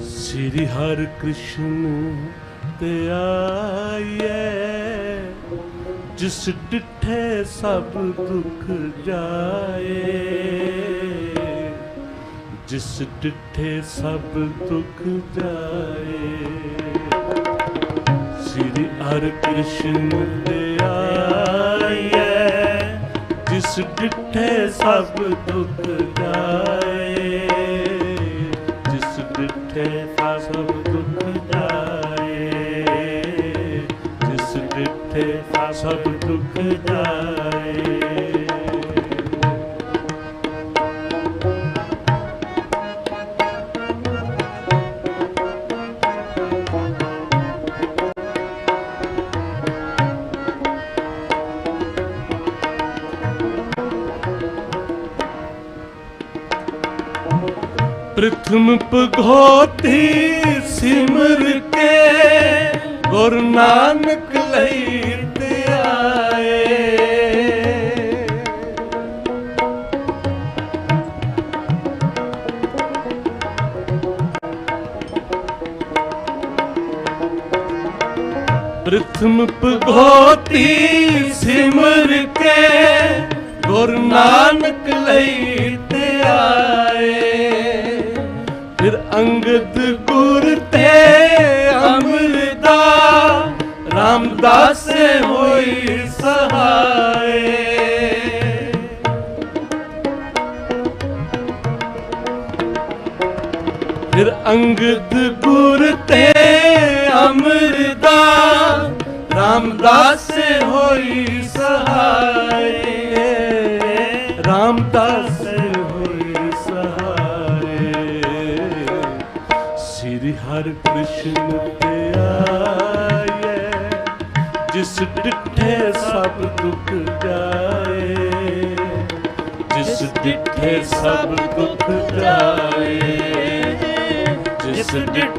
ਸ੍ਰੀ ਹਰਿ ਕ੍ਰਿਸ਼ਨ ਤੇ ਆਈਏ ਜਿਸ ਡਿਠੇ ਸਭ ਦੁੱਖ ਜਾਏ, ਜਿਸ ਡਿਠੇ ਸਭ ਦੁੱਖ ਜਾਏ। ਸ੍ਰੀ ਹਰਿ ਕ੍ਰਿਸ਼ਨ ਤੇ ਆਈਏ ਜਿਸ ਡਿਠੇ ਸਭ ਦੁੱਖ ਜਾਏ ਡਿਠੇ ਸਭ ਦੁੱਖ ਜਾਏ ਜਿਸ ਡਿਠੇ ਸਭ ਦੁੱਖ ਜਾਏ ਪ੍ਰਥਮ ਭਗੋਤੀ ਸਿਮਰ ਕੇ ਗੁਰ ਨਾਨਕ ਲਈ ਤੇ ਆਏ। ਪ੍ਰਥਮ ਭਗੋਤੀ ਸਿਮਰ ਕੇ ਗੁਰ ਨਾਨਕ ਲਈ ਤੇ ਆਏ। ਫਿਰ ਅੰਗਦ ਗੁਰ ਤੇ ਅਮਰਦਾ ਰਾਮਦਾਸ ਹੋਈ ਸਹਾਏ। ਫਿਰ ਅੰਗਦ ਗੁਰ ਤੇ ਅਮਰਦਾ ਰਾਮਦਾਸ ਹੋਈ ਸਹਾਏ। ਰਾਮਦਾਸ ਸ੍ਰੀ ਹਰਿ ਕ੍ਰਿਸ਼ਨ ਤੇ ਆਏ ਜਿਸ ਡਿਠੇ ਸਭ ਦੁੱਖ ਜਾਏ। ਜਿਸ ਡਿਠੇ ਸਭ ਦੁੱਖ ਜਾਏ। ਜਿਸ ਡਿਠੇ